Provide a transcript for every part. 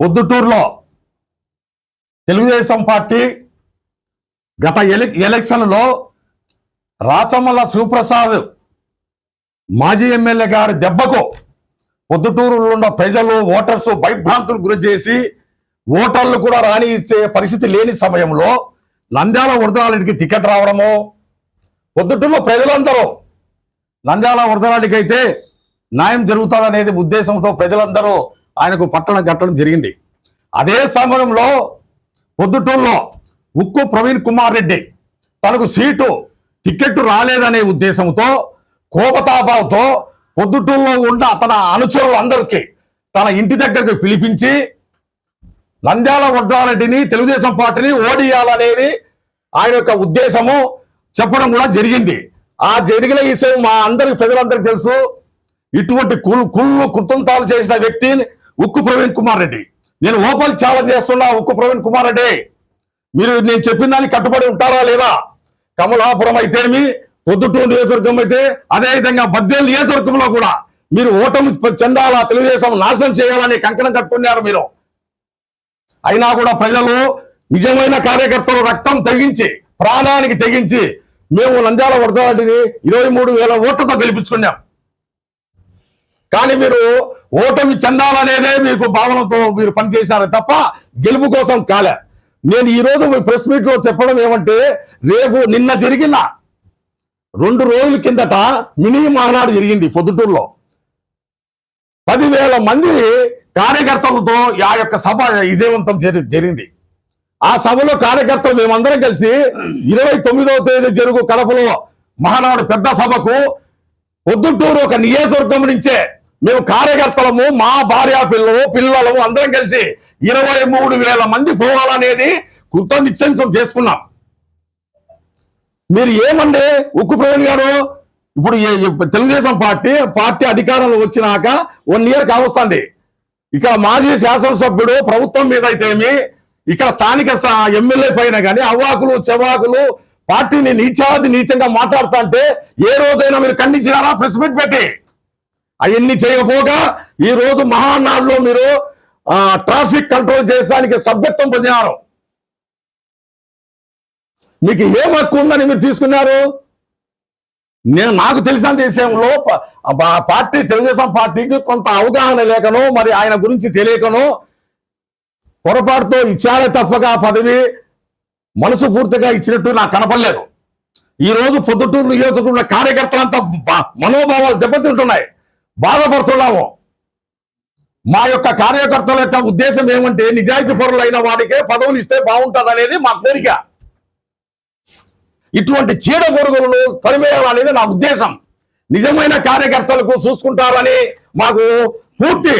పొద్దుటూరులో Telugu Desam party గత ఎలక్షన్లో రాచమల్ల శివప్రసాద్ మాజీ ఎమ్మెల్యే గారి దెబ్బకు పొద్దుటూరులో ఉన్న ప్రజలు ఓటర్స్ భయభ్రాంతులు గురి చేసి ఓటర్లు కూడా రాని ఇచ్చే పరిస్థితి లేని సమయంలో నంద్యాల వరదరాలికి టికెట్ రావడము పొద్దుటూరులో ప్రజలందరూ నంద్యాల వరదరాలికి అయితే న్యాయం జరుగుతుందనేది ఉద్దేశంతో ప్రజలందరూ ఆయనకు పట్టణం కట్టడం జరిగింది. అదే సమయంలో పొద్దుటూరులో ఉక్కు ప్రవీణ్ కుమార్ రెడ్డి తనకు సీటు టికెట్ రాలేదనే ఉద్దేశంతో కోపతాపాలతో పొద్దుటూరులో ఉన్న తన అనుచరులందరికీ తన ఇంటి దగ్గరకు పిలిపించి నంద్యాల వరదారెడ్డిని తెలుగుదేశం పార్టీని ఓడియాలనేది ఆయన యొక్క ఉద్దేశము చెప్పడం కూడా జరిగింది. ఆ జరిగిన ఈ విషయం మా అందరికి ప్రజలందరికీ తెలుసు. ఇటువంటి కుళ్ళు కుళ్ళు కృతంతాలు చేసిన వ్యక్తిని ఉక్కు ప్రవీణ్ కుమార్ రెడ్డి. నేను ఓపెన్ ఛాలెంజ్ చేస్తున్నా ఉక్కు ప్రవీణ్ కుమార్ రెడ్డి. మీరు నేను చెప్పిన దానికి కట్టుబడి ఉంటారా లేదా? కమలాపురం అయితేమి పొద్దుటూరు నియోజకవర్గం అయితే అదే విధంగా బద్వేలు నియోజకవర్గంలో కూడా మీరు ఓటమి చెందాలా తెలుగుదేశం నాశనం చేయాలని కంకణం కట్టుకున్నారు మీరు. అయినా కూడా ప్రజలు నిజమైన కార్యకర్తలు రక్తం తెగించి ప్రాణానికి తెగించి మేము నంద్యాల వరదాడిని ఇరవై మూడు వేల ఓట్లతో గెలిపించుకున్నాం. కానీ మీరు ఓటమి చెందాలనేదే మీకు భావనతో మీరు పనిచేశారు తప్ప గెలుపు కోసం కాలే. నేను ఈ రోజు మీ ప్రెస్ మీట్లో చెప్పడం ఏమంటే రేపు నిన్న జరిగిన రెండు రోజుల కిందట మినీ మహానాడు జరిగింది పొద్దుటూరులో. పదివేల మంది కార్యకర్తలతో ఆ యొక్క సభ విజయవంతం జరి- జరిగింది. ఆ సభలో కార్యకర్తలు మేమందరం కలిసి ఇరవై తొమ్మిదవ తేదీ జరుగు కడపలో మహానాడు పెద్ద సభకు పొద్దుటూరు ఒక నియోజకవర్గం నుంచే మేము కార్యకర్తలము మా భార్య పిల్లలు పిల్లలము అందరం కలిసి ఇరవై మూడు వేల మంది పోవాలనేది కృత నిశ్చయం చేసుకున్నాం. మీరు ఏమండి ఉక్కు ప్రవీణ్ గారు ఇప్పుడు తెలుగుదేశం పార్టీ పార్టీ అధికారంలో వచ్చినాక వన్ ఇయర్ కావస్తుంది. ఇక్కడ మాజీ శాసనసభ్యుడు ప్రభుత్వం మీద అయితేమి ఇక్కడ స్థానిక ఎమ్మెల్యే పైన కానీ అవ్వాకులు చెవాకులు పార్టీని నీచాది నీచంగా మాట్లాడుతా అంటే ఏ రోజైనా మీరు ఖండించినారా? ప్రెస్ మీట్ పెట్టి. అవన్నీ చేయకపోగా ఈ రోజు మహానాడులో మీరు ట్రాఫిక్ కంట్రోల్ చేయడానికి సభ్యత్వం పొందినారు. మీకు ఏం హక్కు ఉందని మీరు తీసుకున్నారు? నేను నాకు తెలిసిన విషయంలో పార్టీ తెలుగుదేశం పార్టీకి కొంత అవగాహన లేకనో మరి ఆయన గురించి తెలియకనో పొరపాటుతో ఇచ్చారే తప్పగా పదవి మనసు పూర్తిగా ఇచ్చినట్టు నాకు కనపడలేదు. ఈ రోజు పొద్దుటూరు నియోజకవర్గంలో కార్యకర్తలంతా మనోభావాలు దెబ్బతింటున్నాయి. బాధపడుతున్నాము. మా యొక్క కార్యకర్తల యొక్క ఉద్దేశం ఏమంటే నిజాయితీ పరులైన వాడికే పదవులు ఇస్తే బాగుంటుంది అనేది మా కోరిక. ఇటువంటి చీడ పొరుగులను తరిమేయాలనేది నా ఉద్దేశం. నిజమైన కార్యకర్తలకు చూసుకుంటారని మాకు పూర్తి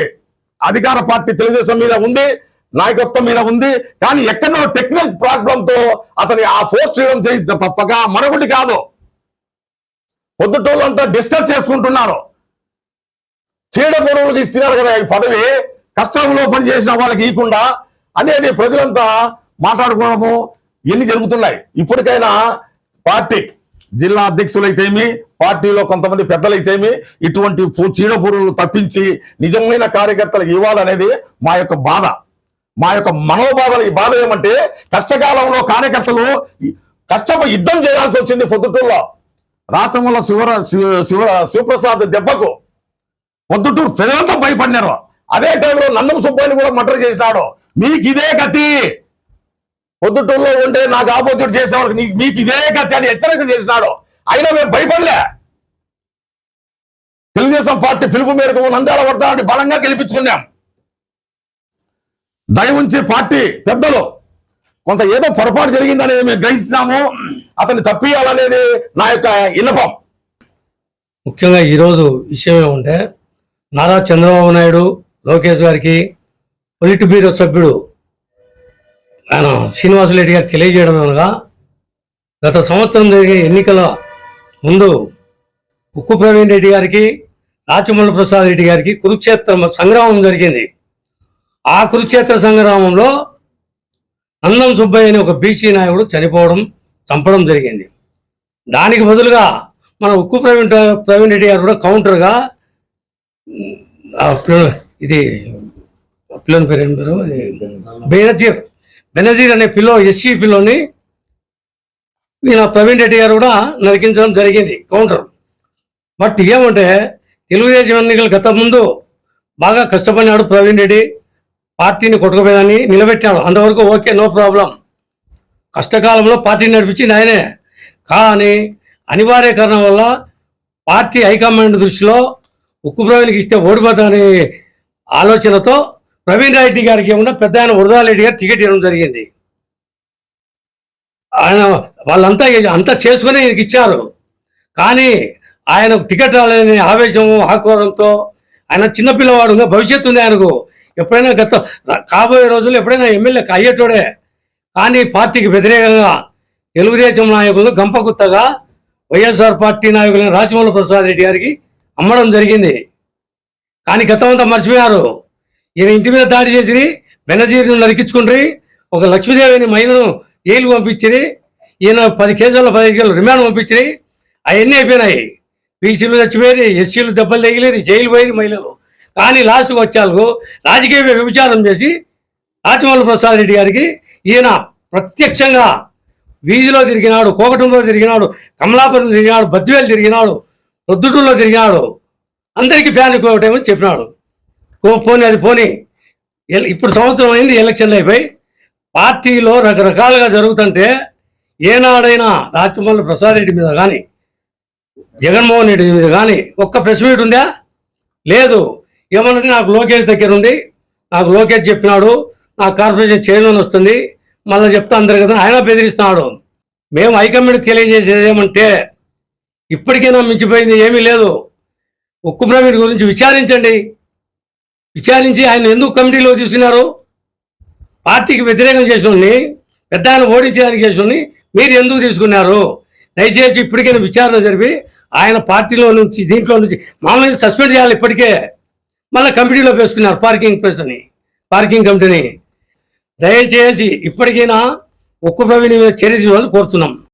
అధికార పార్టీ తెలుగుదేశం మీద ఉంది నాయకత్వం మీద ఉంది కానీ ఎక్కడో టెక్నికల్ ప్రాబ్లంతో అతని ఆ పోస్ట్ చేయడం చేయి తప్పక మరొకటి కాదు. పొద్దుటోళ్ళంతా డిస్కస్ చేసుకుంటున్నారు. చీడ పొరుగులకు ఇస్తున్నారు కదా ఈ పదవి. కష్టంలో పనిచేసిన వాళ్ళకి ఇవ్వకుండా అనేది ప్రజలంతా మాట్లాడుకోవడము ఎన్ని జరుగుతున్నాయి. ఇప్పటికైనా పార్టీ జిల్లా అధ్యక్షులైతేమి పార్టీలో కొంతమంది పెద్దలైతేమి ఇటువంటి చీడ పురుగులు తప్పించి నిజమైన కార్యకర్తలకు ఇవ్వాలనేది మా యొక్క బాధ. మా యొక్క మనోబాధల ఈ బాధ ఏమంటే కష్టకాలంలో కార్యకర్తలు కష్టపు యుద్ధం చేయాల్సి వచ్చింది పొద్దుటూరులో. రాచమల్ల శివర శివ శివ శివప్రసాద్ దెబ్బకు పొద్దుటూరు ప్రజలంతా భయపడినారు. అదే టైంలో నందం సుబ్బయ్యని కూడా మటర్ చేశాడు. మీకు ఇదే గతి. పొద్దుటూరులో ఉంటే నాకు ఆపోజిట్ చేసేవాళ్ళకి నీకు మీకు ఇదే గతి అని హెచ్చరిక చేసినాడు. అయినా మేము భయపడలే. తెలుగుదేశం పార్టీ పిలుపు మేరకు నంద్యాల వర్ధాన్ని బలంగా గెలిపించుకున్నాం. దయ ఉంచి పార్టీ పెద్దలు కొంత ఏదో పొరపాటు జరిగిందనేది మేము గ్రహిస్తున్నాము అతన్ని తప్పియాలనేది నా యొక్క విన్నపం ముఖ్యంగా ఈరోజు విషయం ఏమంటే నారా చంద్రబాబు నాయుడు లోకేష్ గారికి పొలిట్ బ్యూరో సభ్యుడు ఆయన శ్రీనివాసరెడ్డి గారికి తెలియజేయడం అనగా గత సంవత్సరం జరిగే ఎన్నికల ముందు ఉక్కు ప్రవీణ్ రెడ్డి గారికి రాచమల్లి ప్రసాద్ రెడ్డి గారికి కురుక్షేత్ర సంగ్రామం జరిగింది. ఆ కురుక్షేత్ర సంగ్రామంలో నందం సుబ్బయ్య అనే ఒక బీసీ నాయకుడు చనిపోవడం చంపడం జరిగింది. దానికి బదులుగా మన ఉక్కు ప్రవీణ్ ప్రవీణ్ రెడ్డి గారు కూడా కౌంటర్గా ఇది పిల్లని పేరు ఏం పేరు? బెనజీర్. బెనజీర్ అనే పిల్లో ఎస్సీ పిల్లోని ఈయన ప్రవీణ్ రెడ్డి గారు కూడా నరికించడం జరిగింది కౌంటర్. బట్ ఏమంటే తెలుగుదేశం ఎన్నికలు గత ముందు బాగా కష్టపడినాడు ప్రవీణ్ రెడ్డి. పార్టీని కొట్టుకుపోయేదాన్ని నిలబెట్టాడు అంతవరకు ఓకే నో ప్రాబ్లం. కష్టకాలంలో పార్టీని నడిపించింది ఆయనే. కానీ అనివార్య కారణం వల్ల పార్టీ హైకమాండ్ దృష్టిలో ఉక్కు ప్రవీణ్కి ఇస్తే ఓడిపోతాని ఆలోచనతో ప్రవీణ్ రెడ్డి గారికి ఏమన్నా పెద్ద ఆయన వరదారెడ్డి గారు టికెట్ ఇవ్వడం జరిగింది. ఆయన వాళ్ళంతా అంతా చేసుకుని ఈయనకి ఇచ్చారు. కానీ ఆయన టికెట్ రాలేదని ఆవేశము ఆక్రోధంతో ఆయన చిన్నపిల్లవాడు భవిష్యత్తు ఉంది ఆయనకు. ఎప్పుడైనా గత కాబోయే రోజుల్లో ఎప్పుడైనా ఎమ్మెల్యే అయ్యేటోడే. కానీ పార్టీకి వ్యతిరేకంగా తెలుగుదేశం నాయకులు గంపగుత్తగా వైఎస్ఆర్ పార్టీ నాయకులైన రాజమౌళి ప్రసాద్ రెడ్డి గారికి అమ్మడం జరిగింది. కానీ గతమంతా మర్చిపోయారు. ఈయన ఇంటి మీద దాడి చేసి బెనజీరిని నరికించుకుండ్రి ఒక లక్ష్మీదేవిని మహిళను జైలు పంపించిరి ఈయన పది కేసుల్లో పదిహేను కేసులు రిమాండ్ పంపించిరి అవన్నీ అయిపోయినాయి. బీసీలు చచ్చిపోయి ఎస్సీలు దెబ్బలు తగిలేరు జైలు పోయి మహిళలు. కానీ లాస్ట్కి వచ్చారు రాజకీయ విభచారం చేసి రాజమౌళి ప్రసాద్ రెడ్డి గారికి ఈయన ప్రత్యక్షంగా వీధిలో తిరిగినాడు కోకటంలో తిరిగినాడు కమలాపురం తిరిగినాడు బద్వేలు తిరిగినాడు. రొద్దుటూరులో తిరిగినాడు అందరికీ ఫ్యాన్ ఎక్కువటమని చెప్పినాడు. ఓ పోనీ అది పోనీ. ఇప్పుడు సంవత్సరం అయింది ఎలక్షన్లు అయిపోయి. పార్టీలో రకరకాలుగా జరుగుతుంటే ఏనాడైనా రాజమౌళి ప్రసాద్ రెడ్డి మీద కానీ జగన్మోహన్ రెడ్డి మీద కానీ ఒక్క ప్రెస్ మీట్ ఉందా? లేదు. ఏమనంటే నాకు లోకేష్ దగ్గర ఉంది. నాకు లోకేష్ చెప్పినాడు. నాకు కార్పొరేషన్ చైర్మన్ వస్తుంది. మళ్ళీ చెప్తా అందరు కదా ఆయన బెదిరిస్తున్నాడు. మేము హైకమాండ్ తెలియజేసేది ఏమంటే ఇప్పటికైనా మించిపోయింది ఏమీ లేదు. ఉక్కు ప్రవీణ్ గురించి విచారించండి. విచారించి ఆయన ఎందుకు కమిటీలో తీసుకున్నారు? పార్టీకి వ్యతిరేకం చేసి పెద్ద ఆయన ఓడించేదానికి చేసి మీరు ఎందుకు తీసుకున్నారు? దయచేసి ఇప్పటికైనా విచారణ జరిపి ఆయన పార్టీలో నుంచి దీంట్లో నుంచి మామూలుగా సస్పెండ్ చేయాలి ఇప్పటికే. మళ్ళీ కమిటీలో వేసుకున్నారు పార్కింగ్ ప్లేస్ అని పార్కింగ్ కమిటీని. దయచేసి ఇప్పటికైనా ఉక్కు ప్రవీణ్ మీద చర్య తీసుకోవాలని కోరుతున్నాం.